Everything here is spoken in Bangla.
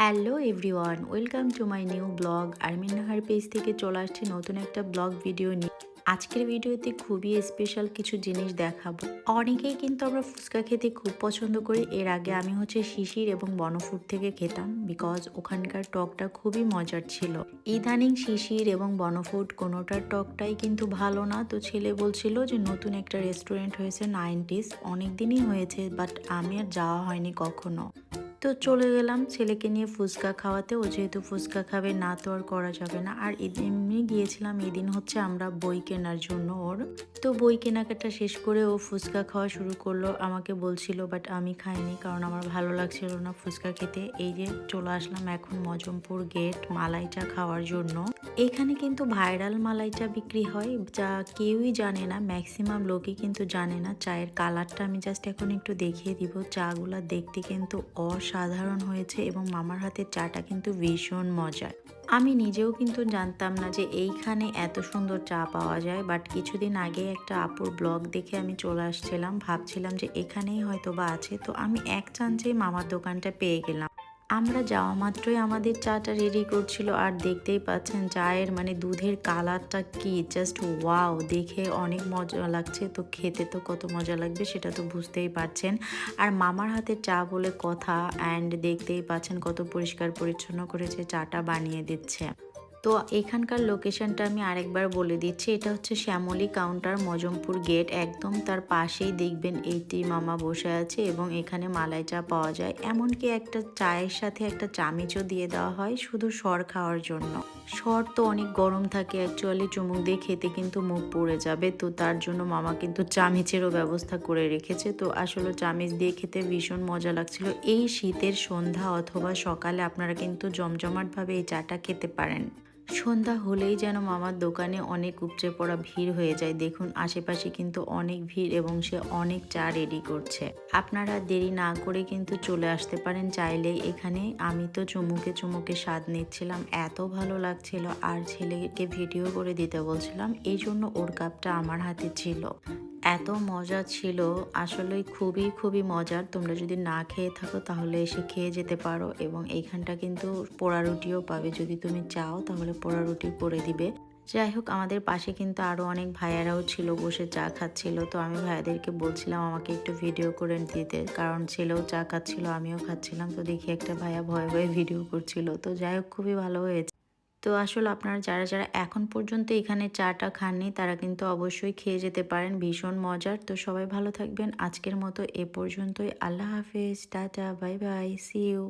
Hello everyone, welcome to my new blog. Armin Nahar page থেকে চলে আসছে নতুন একটা ব্লগ ভিডিও নিয়ে। আজকের ভিডিওতে খুবই স্পেশাল কিছু জিনিস দেখাবো। অনেকেই কিন্তু আমরা ফুচকা খেতে খুব পছন্দ করি। এর আগে আমি হচ্ছে শিশির এবং বনফুড থেকে খেতাম বিকজ ওখানকার টকটা খুবই মজার ছিল। ইদানিং শিশির এবং বনফুড কোনোটার টকটাই কিন্তু ভালো না। তো ছেলে বলছিল যে, নতুন একটা রেস্টুরেন্ট হয়েছে নাইনটিস। অনেক দিনই হয়েছে বাট আমি আর যাওয়া হয়নি কখনো। তো চলে গেলাম ছেলেকে নিয়ে ফুচকা খাওয়াতে। ও যেহেতু ফুচকা খাবে, না তো আর করা যাবে না। আর এমনি গিয়েছিলাম, এদিন হচ্ছে আমরা বই কেনার জন্য ওর। তো বই কেনাকাটা শেষ করে ও ফুচকা খাওয়া শুরু করল। আমাকে বলছিল, বাট আমি খাইনি কারণ আমার ভালো লাগছিল না ফুচকা খেতে। এই যে চলে আসলাম এখন মজমপুর গেট মালাইটা খাওয়ার জন্য। এখানে কিন্তু ভাইরাল মালাইটা বিক্রি হয়, যা কেউই জানে না, ম্যাক্সিমাম লোকই কিন্তু জানে না। চায়ের কালারটা আমি জাস্ট এখন একটু দেখিয়ে দিব। চাগুলা দেখতে কিন্তু অসাধারণ হয়েছে এবং মামার হাতের চাটা কিন্তু ভীষণ মজার। আমি নিজেও কিন্তু জানতাম না যে এইখানে এত সুন্দর চা পাওয়া যায় বাট কিছুদিন আগে একটা আপুর ব্লগ দেখে আমি চলে আসছিলাম, ভাবছিলাম যে এখানেই হয়তো বা আছে, তো আমি এক চান্সেই মামার দোকানটা পেয়ে গেলাম। আমরা যাওয়া মাত্রই আমাদের চাটা রেডি করছিল আর দেখতেই পাচ্ছেন চায়ের মানে দুধের কালারটা কি জাস্ট ওয়াও দেখে অনেক মজা লাগছে। তো খেতে তো কত মজা লাগবে সেটা তো বুঝতেই পারছেন। আর মামার হাতে চা বলে কথা অ্যান্ড দেখতেই পাচ্ছেন কত পরিষ্কার পরিচ্ছন্ন করেছে, চাটা বানিয়ে দিচ্ছে। তো এখানকার লোকেশনটা আমি আরেকবার বলে দিচ্ছি। এটা হচ্ছে শ্যামলী কাউন্টার মজমপুর গেট একদম তার পাশেই দেখবেন এইটি মামা বসে আছে এবং এখানে মালাই চা পাওয়া যায়। এমনকি একটা চায়ের সাথে একটা চামিচও দিয়ে দেওয়া হয় শুধু সর খাওয়ার জন্য। সর তো অনেক গরম থাকে অ্যাকচুয়ালি চুমুক দিয়ে খেতে কিন্তু মুখ পড়ে যাবে। তো তার জন্য মামা কিন্তু চামিচেরও ব্যবস্থা করে রেখেছে। তো আসলে চামিচ দিয়ে খেতে ভীষণ মজা লাগছিল। এই শীতের সন্ধ্যা অথবা সকালে আপনারা কিন্তু জমজমাটভাবে এই চাটা খেতে পারেন। সন্ধ্যা হলেই যেন মামার দোকানে অনেক উপচে পড়া ভিড় হয়ে যায়। দেখুন, আশেপাশে কিন্তু অনেক ভিড় এবং সে অনেক চা রেডি করছে। আপনারা দেরি না করে কিন্তু চলে আসতে পারেন। চাইলেই এখানে আমি তো চুমুকে চুমুকে স্বাদ নিচ্ছিলাম, এত ভালো লাগছিল। আর ছেলেকে ভিডিও করে দিতে বলছিলাম, এই জন্য ওর কাপটা আমার হাতে ছিল। এত মজা ছিল আসলে খুবই খুবই মজার। তোমরা যদি না খেয়ে থাকো তাহলে এসে খেয়ে যেতে পারো এবং এইখানটা কিন্তু পোড়া রুটিও পাবে। যদি তুমি চাও তাহলে পোড়া রুটি করে দিবে। যাই হোক, আমাদের পাশে কিন্তু আরও অনেক ভাইয়ারাও ছিল, বসে চা খাচ্ছিল। তো আমি ভাইয়াদেরকে বলছিলাম আমাকে একটু ভিডিও করে দিতে, কারণ ছেলেও চা খাচ্ছিল, আমিও খাচ্ছিলাম। তো দেখি একটা ভাইয়া ভয়ে ভয়ে ভিডিও করছিল। তো যাই হোক, খুবই ভালো হয়েছে। তো আসলে আপনারা যারা যারা এখন পর্যন্ত এখানে চাটা খাননি, তারা কিন্তু অবশ্যই খেয়ে যেতে পারেন। ভীষণ মজার। তো সবাই ভালো থাকবেন। আজকের মতো এ পর্যন্তই। আল্লাহ হাফেজ। Tata. Bye bye. See you